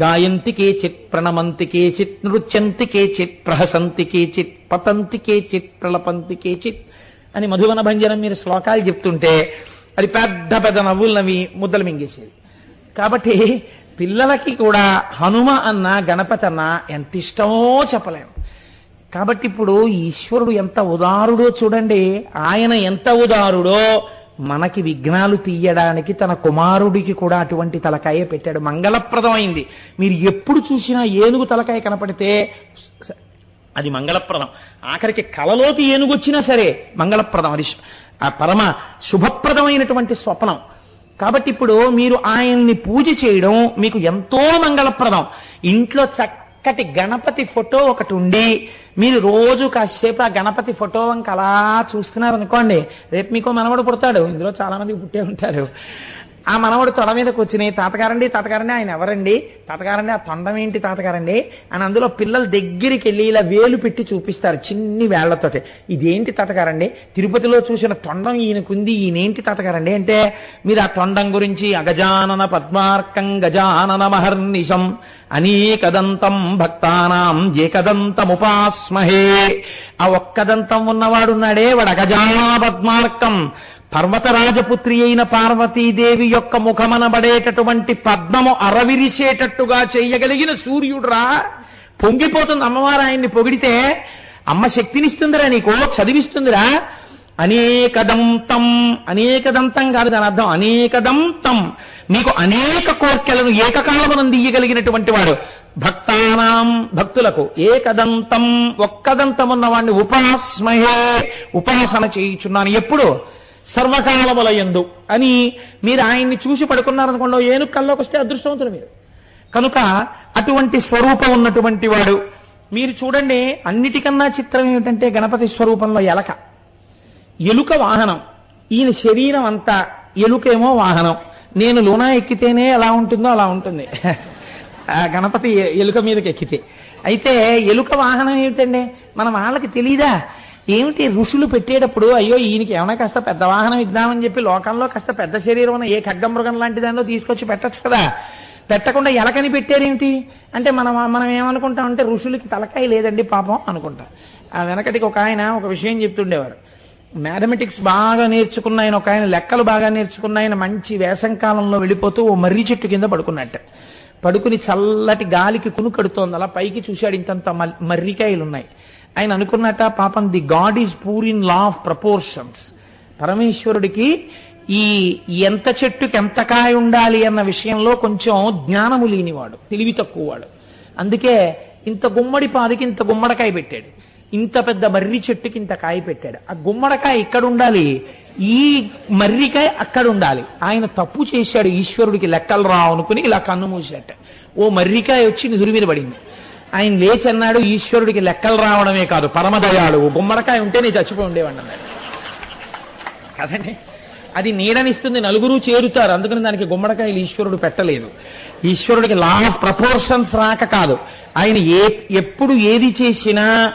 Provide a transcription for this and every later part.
గాయంతి కేచిత్ ప్రణమంతి కేచిత్ నృత్యంతి కేచిత్ ప్రహసంతి కేచిత్ పతంతి కేచిత్ ప్రళపంతి కేచిత్ అని మధువన భంజనం మీరు శ్లోకాలు చెప్తుంటే అది పెద్ద పెద్ద నవ్వులు నవ్వి ముద్దలు మింగేసేది కాబట్టి పిల్లలకి కూడా హనుమ అన్న గణపతి అన్న ఎంత ఇష్టమో చెప్పలేము కాబట్టి ఇప్పుడు ఈశ్వరుడు ఎంత ఉదారుడో చూడండి. ఆయన ఎంత ఉదారుడో మనకి విఘ్నాలు తీయడానికి తన కుమారుడికి కూడా అటువంటి తలకాయ పెట్టాడు. మంగళప్రదమైంది. మీరు ఎప్పుడు చూసినా ఏనుగు తలకాయ కనపడితే అది మంగళప్రదం. ఆఖరికి కలలోకి ఏనుగు వచ్చినా సరే మంగళప్రదం. అది ఆ పరమ శుభప్రదమైనటువంటి స్వప్నం. కాబట్టి ఇప్పుడు మీరు ఆయన్ని పూజ చేయడం మీకు ఎంతో మంగళప్రదం. ఇంట్లో చక్క చక్కటి గణపతి ఫోటో ఒకటి ఉండి మీరు రోజు కాసేపు ఆ గణపతి ఫోటో ఇంకా అలా చూస్తున్నారు అనుకోండి రేపు మీకు మనవడు పుడతాడు ఇందులో చాలా మంది పుట్టే ఉంటారు. ఆ మనవడు తొడ మీద కూర్చుని తాతగారండి తాతగారండి ఆయన ఎవరండి? తాతగారండి ఆ తొండం ఏంటి తాతగారండి? అని అందులో పిల్లల దగ్గరికి వెళ్ళి ఇలా వేలు పెట్టి చూపిస్తారు చిన్ని వేళ్ళతోటి. ఇదేంటి తాతగారండి? తిరుపతిలో చూసిన తొండం ఈయనకుంది ఈయనేంటి తాతగారండి? అంటే మీరు ఆ తొండం గురించి అగజానన పద్మార్కం గజానన మహర్నిశం అనేకదంతం భక్తానాం ఏకదంతముపాస్మహే. ఆ ఒక్కదంతం ఉన్నవాడున్నాడే వాడు అగజానన పర్వతరాజపుత్రి అయిన పార్వతీదేవి యొక్క ముఖమనబడేటటువంటి పద్మము అరవిరిసేటట్టుగా చేయగలిగిన సూర్యుడురా. పొంగిపోతుంది అమ్మవారు ఆయన్ని పొగిడితే అమ్మ శక్తినిస్తుందిరా నీకు చదివిస్తుందిరా. అనేకదంతం. అనేకదంతం కాదు దాని అర్థం. అనేకదంతం. నీకు అనేక కోర్కెలను ఏకకాలమునందు ఇయ్యగలిగినటువంటి వాడు భక్తానాం భక్తులకు ఏకదంతం. ఒక్కదంతం ఉన్నవాడిని ఉపాస్మహే ఉపాసన చేయుచున్నాను. ఎప్పుడు? సర్వకాలముల యందు. అని మీరు ఆయన్ని చూసి పడుకున్నారనుకోండి ఏనుగు కల్లోకి వస్తే అదృష్టవంతుడు మీరు. కనుక అటువంటి స్వరూపం ఉన్నటువంటి వాడు. మీరు చూడండి అన్నిటికన్నా చిత్రం ఏమిటంటే గణపతి స్వరూపంలో ఎలక. ఎలుక వాహనం. ఈయన శరీరం అంతా ఎలుకేమో వాహనం. నేను లూనా ఎక్కితేనే ఎలా ఉంటుందో అలా ఉంటుంది. ఆ గణపతి ఎలుక మీదకి ఎక్కితే. అయితే ఎలుక వాహనం ఏమిటండి? మన వాళ్ళకి తెలీదా? ఏమిటి ఋషులు పెట్టేటప్పుడు అయ్యో ఈయనకి ఏమైనా కాస్త పెద్ద వాహనం ఇద్దామని చెప్పి లోకంలో కాస్త పెద్ద శరీరం ఉన్న ఏ ఖడ్గమృగం లాంటి దానిలో తీసుకొచ్చి పెట్టచ్చు కదా? పెట్టకుండా ఎలకని పెట్టారేమిటి? అంటే మనం మనం ఏమనుకుంటామంటే ఋషులకి తలకాయ లేదండి పాపం అనుకుంటాం. ఆ వెనకటికి ఒక ఆయన ఒక విషయం చెప్తుండేవారు. మ్యాథమెటిక్స్ బాగా నేర్చుకున్న ఆయన ఒక ఆయన లెక్కలు బాగా నేర్చుకున్న ఆయన మంచి వేసంకాలంలో వెళ్ళిపోతూ ఓ మర్రి చెట్టు కింద పడుకున్నట్టు. పడుకుని చల్లటి గాలికి కునుకడుతోంది అలా పైకి చూశాడు ఇంతంత మర్రికాయలు ఉన్నాయి ఆయన అనుకున్నట్ట పాపం the God is poor in law of proportions. పరమేశ్వరుడికి ఈ ఎంత చెట్టుకి ఎంత కాయ ఉండాలి అన్న విషయంలో కొంచెం జ్ఞానము లేనివాడు తెలివి తక్కువవాడు. అందుకే ఇంత గుమ్మడి పాదికి ఇంత గుమ్మడికాయ పెట్టాడు. ఇంత పెద్ద మర్రి చెట్టుకి ఇంత కాయ పెట్టాడు. ఆ గుమ్మడికాయ ఇక్కడ ఉండాలి ఈ మర్రికాయ అక్కడ ఉండాలి ఆయన తప్పు చేశాడు. ఈశ్వరుడికి లెక్కలు రావు అనుకుని ఇలా కన్ను మూసేట ఓ మర్రికాయ వచ్చి నిధుల మీద పడింది. ఆయన లేచి అన్నాడు ఈశ్వరుడికి లెక్కలు రావడమే కాదు పరమదయాడు గుమ్మడికాయ ఉంటే నేను చచ్చిపోయి ఉండేవాడిని అన్నాడు. కదండి? అది నీడనిస్తుంది నలుగురు చేరుతారు. అందుకని దానికి గుమ్మడికాయలు ఈశ్వరుడు పెట్టలేదు. ఈశ్వరుడికి లా ప్రపోర్షన్స్ రాక కాదు. ఆయన ఏ ఎప్పుడు ఏది చేసినా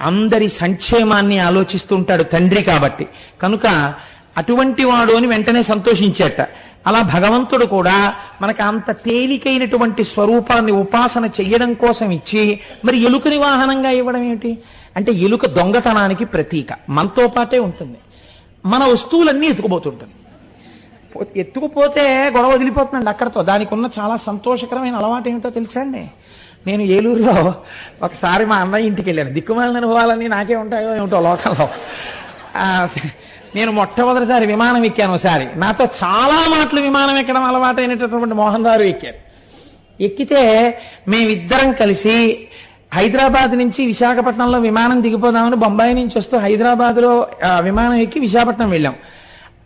అందరి సంక్షేమాన్ని ఆలోచిస్తుంటాడు తండ్రి కాబట్టి. కనుక అటువంటి వాడు అని వెంటనే సంతోషించేట. అలా భగవంతుడు కూడా మనకు అంత తేలికైనటువంటి స్వరూపాన్ని ఉపాసన చెయ్యడం కోసం ఇచ్చి మరి ఎలుకని వాహనంగా ఇవ్వడం ఏమిటి? అంటే ఎలుక దొంగతనానికి ప్రతీక. మనతో పాటే ఉంటుంది. మన వస్తువులన్నీ ఎత్తుకుపోతుంటుంది. ఎత్తుకుపోతే గొడవ వదిలిపోతుందండి అక్కడతో. దానికి ఉన్న చాలా సంతోషకరమైన అలవాటు ఏమిటో తెలుసా అండి? నేను ఏలూరులో ఒకసారి మా అన్నయ్య ఇంటికి వెళ్ళాను. దిక్కుమాలిన అనుభవాలన్నీ నాకే ఉంటాయో ఏమిటో లోకంలో. నేను మొట్టమొదటిసారి విమానం ఎక్కాను ఒకసారి. నాతో చాలా మాటలు విమానం ఎక్కడం అలవాటైనటువంటి మోహన్ గారు ఎక్కారు. ఎక్కితే మేమిద్దరం కలిసి హైదరాబాద్ నుంచి విశాఖపట్నంలో విమానం దిగిపోదామని బొంబాయి నుంచి వస్తూ హైదరాబాద్లో విమానం ఎక్కి విశాఖపట్నం వెళ్ళాం.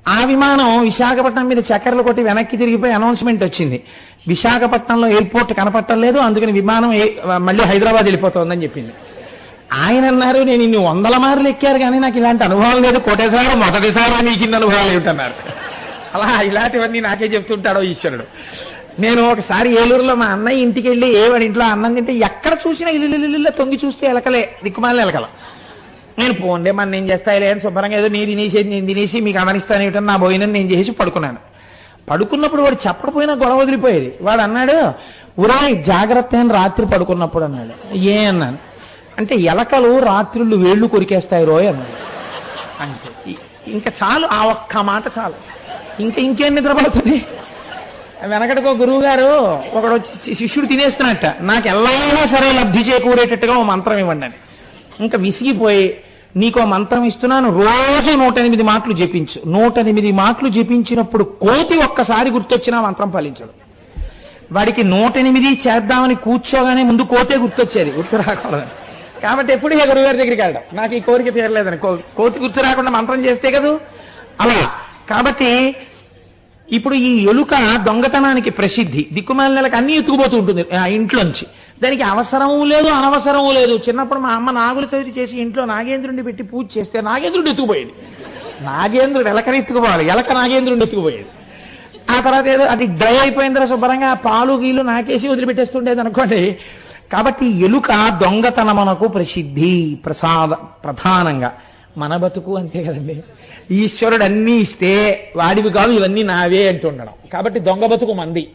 ఆ విమానం విశాఖపట్నం మీద చక్కర్లు కొట్టి వెనక్కి తిరిగిపోయి అనౌన్స్మెంట్ వచ్చింది. విశాఖపట్నంలో ఎయిర్పోర్ట్ కనపడటం లేదు అందుకని విమానం ఏ- మళ్ళీ హైదరాబాద్ వెళ్ళిపోతోందని చెప్పింది. ఆయన అన్నారు నేను ఇన్ని వందల మార్లు ఎక్కారు కానీ నాకు ఇలాంటి అనుభవం లేదు. కోటేసారి మొదటిసారి నీకు ఇన్ని అనుభవాలు ఏమిటన్నారు? అలా ఇలాంటివన్నీ నాకే చెప్తుంటాడో ఈశ్వరుడు. నేను ఒకసారి ఏలూరులో మా అన్నయ్య ఇంటికి వెళ్ళి ఏ వాడి ఇంట్లో అన్నం తింటే ఎక్కడ చూసినా ఇల్లు ఇల్లు ఇల్లు తొంగి చూస్తే ఎలకలే దిక్కుమాలిన ఎలకల. నేను పోండే మన నేను చేస్తాయిలే అని శుభ్రంగా ఏదో నీ తినేసి నేను తినేసి మీకు అందరిస్తాను ఏమిటని నా పోయినని నేను చేసి పడుకున్నాను. పడుకున్నప్పుడు వాడు చెప్పకపోయినా గొడవ వదిలిపోయేది. వాడు అన్నాడు ఉరాయ్ జాగ్రత్త అని రాత్రి పడుకున్నప్పుడు అన్నాడు. ఏ అన్నాను. అంటే ఎలకలు రాత్రులు వేళ్ళు కొరికేస్తాయి రోయ్ అన్నాడు. అంటే ఇంకా చాలు ఆ ఒక్క మాట చాలు. ఇంకా ఇంకేం నిద్రపడుతుంది వెనకటికో గురువు గారు ఒకడు వచ్చి శిష్యుడు తినేస్తున్నట్ట. నాకు ఎల్లైనా సరే లబ్ధి చేకూరేటట్టుగా ఓ మంత్రం ఇవ్వండి అని. ఇంకా విసిగిపోయి నీకో మంత్రం ఇస్తున్నాను. రోజు నూట ఎనిమిది మాటలు జపించు. నూట ఎనిమిది మాటలు జపించినప్పుడు కోతి ఒక్కసారి గుర్తొచ్చినా మంత్రం ఫలించడు వాడికి నూట ఎనిమిది చేద్దామని కూర్చోగానే ముందు కోతే గుర్తొచ్చేది. గుర్తు రాకూడదు. కాబట్టి ఎప్పుడు ఇక గురుగారి దగ్గరికి వెళ్ళడం? నాకు ఈ కోరిక తీరలేదని. కోతి గుర్తు రాకుండా మంత్రం చేస్తే కదూ? అలా. కాబట్టి ఇప్పుడు ఈ ఎలుక దొంగతనానికి ప్రసిద్ధి. దిక్కుమాల నెలకు అన్ని ఎత్తుకుపోతూ ఉంటుంది ఆ ఇంట్లోంచి. దానికి అవసరం లేదు అనవసరం లేదు. చిన్నప్పుడు మా అమ్మ నాగుల చవితి చేసి ఇంట్లో నాగేంద్రుడిని పెట్టి పూజ చేస్తే నాగేంద్రుడు ఎత్తుకుపోయేది. నాగేంద్రుడు ఎలకని ఎత్తుకుపోవాలి ఎలక నాగేంద్రుడిని ఎత్తుకుపోయేది. ఆ తర్వాత ఏదో అది డ్రై అయిపోయిన తర్వాత శుభ్రంగా పాలు గీలు నాకేసి వదిలిపెట్టేస్తుండేది అనుకోండి. కాబట్టి ఎలుక దొంగతనమునకు ప్రసిద్ధి ప్రసాద ప్రధానంగా. మన బతుకు అంతే కదండి. ఈశ్వరుడు అన్నీ ఇస్తే వాడివి కాదు ఇవన్నీ నావే అంటుండడం. కాబట్టి దొంగ బతుకు మంది.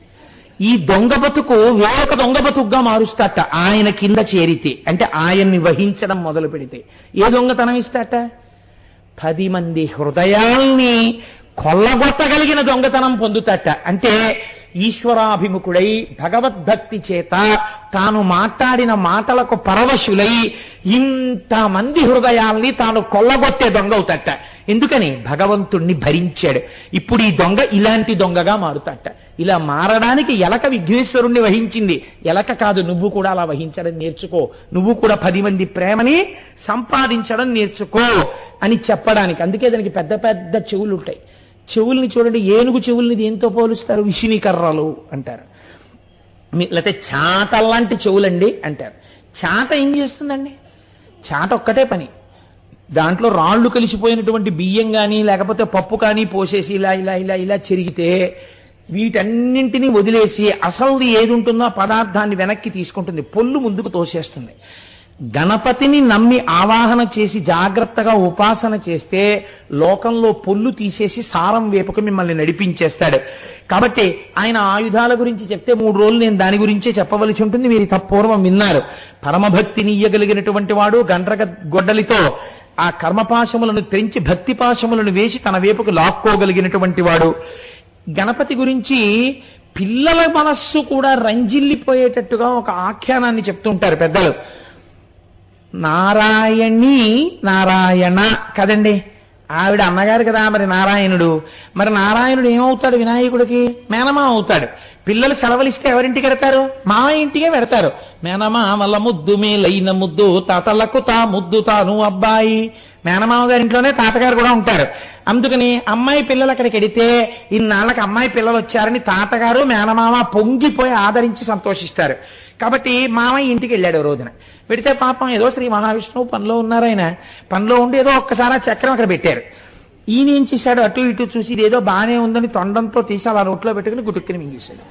ఈ దొంగ బతుకు వేరొక దొంగ బతుకుగా మారుస్తాట. ఆయన కింద చేరితే అంటే ఆయన్ని వహించడం మొదలు పెడితే. ఏ దొంగతనం ఇస్తాట? పది మంది హృదయాల్ని కొల్లగొట్టగలిగిన దొంగతనం పొందుతాట. అంటే ఈశ్వరాభిముఖుడై భగవద్భక్తి చేత తాను మాట్లాడిన మాటలకు పరవశులై ఇంతమంది హృదయాల్ని తాను కొల్లగొట్టే దొంగ అవుతాట. ఎందుకని? భగవంతుణ్ణి భరించాడు. ఇప్పుడు ఈ దొంగ ఇలాంటి దొంగగా మారుతాట ఇలా మారడానికి ఎలక విఘ్నేశ్వరుణ్ణి వహించింది. ఎలక కాదు నువ్వు కూడా అలా వహించడం నేర్చుకో. నువ్వు కూడా పది మంది ప్రేమని సంపాదించడం నేర్చుకో అని చెప్పడానికి. అందుకే దానికి పెద్ద పెద్ద చెవులు ఉంటాయి చెవుల్ని చూడండి ఏనుగు చెవుల్ని దేంతో పోలుస్తారు? విషిని కర్రలు అంటారు. మీ- లేకపోతే చాట లాంటి చెవులండి అంటారు. చాట ఏం చేస్తుందండి? చాట ఒక్కటే పని. దాంట్లో రాళ్ళు కలిసిపోయినటువంటి బియ్యం కానీ లేకపోతే పప్పు కానీ పోసేసి ఇలా ఇలా ఇలా ఇలా చెరిగితే వీటన్నింటినీ వదిలేసి అసలు ఏది ఉంటుందో పదార్థాన్ని వెనక్కి తీసుకుంటుంది. పొల్లు ముందుకు తోసేస్తుంది. గణపతిని నమ్మి ఆవాహన చేసి జాగ్రత్తగా ఉపాసన చేస్తే లోకంలో పొల్లు తీసేసి సారం వేపుకు మిమ్మల్ని నడిపించేస్తాడు. కాబట్టి ఆయన ఆయుధాల గురించి చెప్తే మూడు రోజులు నేను దాని గురించే చెప్పవలసి ఉంటుంది. మీరు తప్పూర్వం విన్నారు. పరమభక్తిని ఇయ్యగలిగినటువంటి వాడు గండ్రగ గొడ్డలితో ఆ కర్మపాశములను తెంచి భక్తి పాశములను వేసి తన వైపుకు లాక్కోగలిగినటువంటి వాడు. గణపతి గురించి పిల్లల మనస్సు కూడా రంజిల్లిపోయేటట్టుగా ఒక ఆఖ్యానాన్ని చెప్తుంటారు పెద్దలు. నారాయణి నారాయణ కదండి. ఆవిడ అన్నగారు కదా మరి నారాయణుడు. మరి నారాయణుడు ఏమవుతాడు వినాయకుడికి? మేనమా అవుతాడు. పిల్లలు సెలవులిస్తే ఎవరింటికి వెడతారు? మా ఇంటికే వెడతారు. మేనమా ముద్దు మేలైన ముద్దు తాతలకు తా ముద్దు తాను అబ్బాయి. మేనమామ గారి ఇంట్లోనే తాతగారు కూడా ఉంటారు. అందుకని అమ్మాయి పిల్లలు అక్కడికి వెడితే ఇన్నాళ్ళకి అమ్మాయి పిల్లలు వచ్చారని తాతగారు మేనమామ పొంగిపోయి ఆదరించి సంతోషిస్తారు. కాబట్టి మామయ్య ఇంటికి వెళ్ళాడు రోజున. పెడితే పాపం ఏదో శ్రీ మహావిష్ణువు పనిలో ఉన్నారాయన పనిలో ఉండి ఏదో ఒక్కసారి చక్రం అక్కడ పెట్టారు. ఈయన ఏం చేశాడు? అటు ఇటు చూసి ఇదేదో ఏదో బాగానే ఉందని తొండంతో తీసి అలా నోట్లో పెట్టుకుని గుటుక్కుని మింగేశాడు.